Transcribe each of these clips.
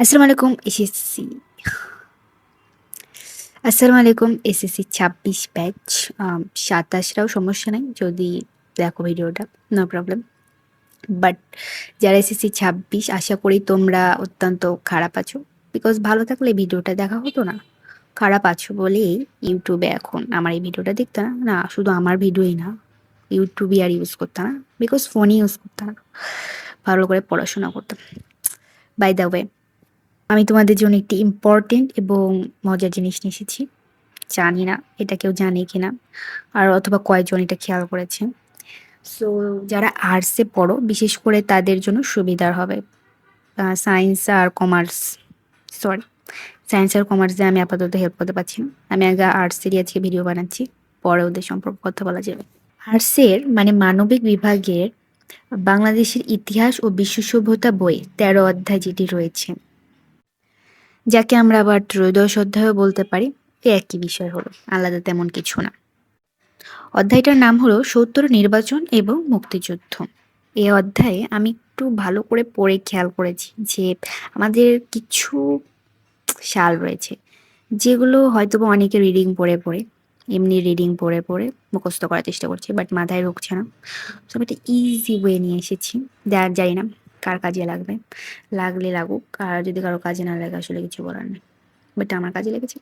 আসসালামু আলাইকুম এসএসসি আসসালামু আলাইকুম এসএসসি ছাব্বিশ ব্যাচ সাতাশরাও সমস্যা নাই, যদি দেখো ভিডিওটা নো প্রবলেম বাট যারা এসএসসি ছাব্বিশ, আশা করি তোমরা অত্যন্ত খারাপ আছো বিকজ ভালো থাকলে ভিডিওটা দেখা হতো না। খারাপ আছো বলেই ইউটিউবে এখন আমার এই ভিডিওটা দেখতে না না, শুধু আমার ভিডিওই না, ইউটিউবই আর ইউজ করতে না বিকজ ফোনই ইউজ করতে না, ভালো করে পড়াশোনা করতাম বাই দ্য ওয়ে আমি তোমাদের জন্য একটি ইম্পর্টেন্ট এবং মজার জিনিস নিয়ে এসেছি। জানি না এটা কেউ জানে কি না আর অথবা কয়েকজন এটা খেয়াল করেছে। সো যারা আর্টসে পড়ো, বিশেষ করে তাদের জন্য সুবিধার হবে। সায়েন্স আর কমার্স সরি সায়েন্স আর কমার্সে আমি আপাতত হেল্প করতে পারছি না। আমি আগে আর্টসেরই আজকে ভিডিও বানাচ্ছি, পরে ওদের সম্পর্কে কথা বলা যাবে। আর্টসের মানে মানবিক বিভাগের বাংলাদেশের ইতিহাস ও বিশ্ব সভ্যতা বই তেরো অধ্যায় যেটি রয়েছে যাকে আমরা আবার ত্রয়োদশ অধ্যায়ও বলতে পারি, এ একই বিষয় হলো, আলাদা তেমন কিছু না। অধ্যায়টার নাম হলো সত্তর নির্বাচন এবং মুক্তিযুদ্ধ। এই অধ্যায়ে আমি একটু ভালো করে পড়ে খেয়াল করেছি যে আমাদের কিছু সাল রয়েছে, যেগুলো হয়তো বা অনেকে রিডিং পড়ে পড়ে, এমনি রিডিং পড়ে পড়ে মুখস্থ করার চেষ্টা করছি বাট মাথায় ঢুকছে না। সব একটা ইজি ওয়ে নিয়ে এসেছি দেওয়ার যাই না। কার কাজে লাগবে? লাগলে লাগুক, আর যদি কারও কাজে না লাগে আসলে কিছু বলার নেই। বাট আমার কাজে লেগেছে।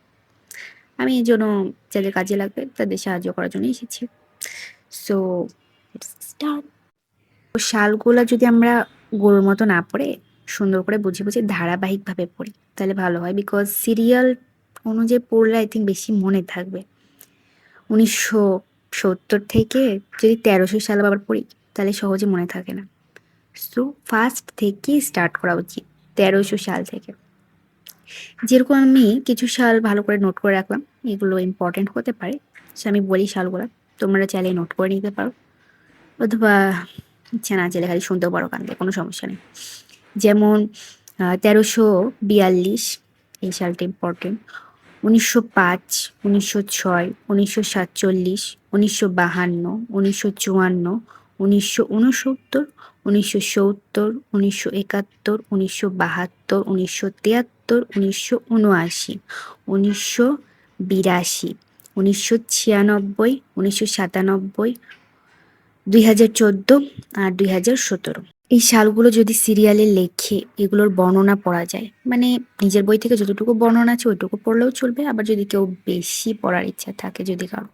আমি এই জন্য যাদের কাজে লাগবে, তাদের সাহায্য করার জন্য এসেছি। সো শালগুলো যদি আমরা গরুর মতো না পড়ে সুন্দর করে বুঝে বুঝে ধারাবাহিকভাবে পড়ি, তাহলে ভালো হয়। বিকজ সিরিয়াল অনুযায়ী পড়লে আই থিঙ্ক বেশি মনে থাকবে। উনিশশো সত্তর থেকে যদি তেরোশো সাল আবার পড়ি, তাহলে সহজে মনে থাকে না। সো ফার্স্ট থেকে স্টার্ট করা উচিত, তেরোশো সাল থেকে। যেরকম আমি কিছু সাল ভালো করে নোট করে রাখলাম, এগুলো ইম্পর্টেন্ট হতে পারে। সে আমি বলি সালগুলো, তোমরা চাইলে নোট করে নিতে পারো। অথবা ইচ্ছা না চাইলে খালি শুনতেও পারো কানতে কোনো সমস্যা নেই। যেমন তেরোশো বিয়াল্লিশ, এই সালটা ইম্পর্টেন্ট উনিশশো পাঁচ, উনিশশো ছয়, উনিশশো সাতচল্লিশ, উনিশশো বাহান্ন, উনিশশো চুয়ান্ন উনিশশো উনসত্তর, উনিশশো সত্তর, উনিশশো একাত্তর, উনিশশো বাহাত্তর, উনিশশো তিয়াত্তর, উনিশশো উনআশি, উনিশশো বিরাশি, উনিশশো ছিয়ানব্বই, উনিশশো সাতানব্বই, দুই হাজার চোদ্দ আর দুই হাজার সতেরো। এই সালগুলো যদি সিরিয়ালে লেখে, এগুলোর বর্ণনা পড়া যায়। মানে নিজের বই থেকে যতটুকু বর্ণনা আছে, ওইটুকু পড়লেও চলবে। আবার যদি কেউ বেশি পড়ার ইচ্ছা থাকে, যদি কারও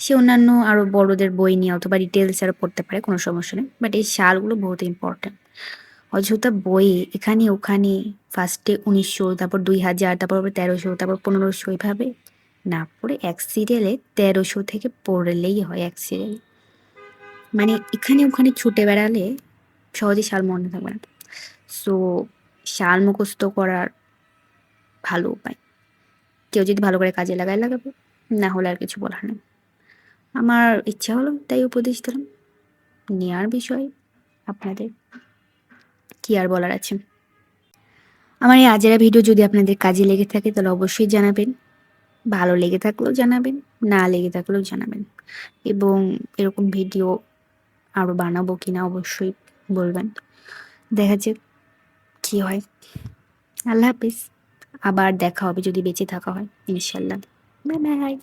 সে অন্যান্য আরও বড়দের বই নিয়ে অথবা ডিটেলস আরও পড়তে পারে, কোনো সমস্যা নেই। বাট এই সালগুলো বহুত ইম্পর্ট্যান্ট অযথা বই এখানে ওখানে ফার্স্টে উনিশশো, তারপর দুই হাজার, তারপর তেরোশো, তারপর পনেরোশো এইভাবে না পড়ে এক সিরিয়ালে তেরোশো থেকে পড়লেই হয় এক সিরিয়াল মানে এখানে ওখানে ছুটে বেড়ালে সহজে শাল মনে থাকবে না। সো শাল মুখস্থ করার ভালো উপায়। কেউ যদি ভালো করে কাজে লাগায় লাগাবে, না হলে আর কিছু বলার নেই। আমার ইচ্ছা হলো তাই উপদেশ দিলাম। নেওয়ার বিষয় আপনাদের কি আর বলার আছে? আমার এই আজেরা ভিডিও যদি আপনাদের কাজে লেগে থাকে তাহলে অবশ্যই জানাবেন। ভালো লেগে থাকলেও জানাবেন, না লেগে থাকলেও জানাবেন। এবং এরকম ভিডিও আরও বানাবো কি না অবশ্যই বলবেন। দেখা যাক কী হয়। আল্লাহ হাফিজ। আবার দেখা হবে যদি বেঁচে থাকা হয় ইনশাল্লাহ বাই বাই।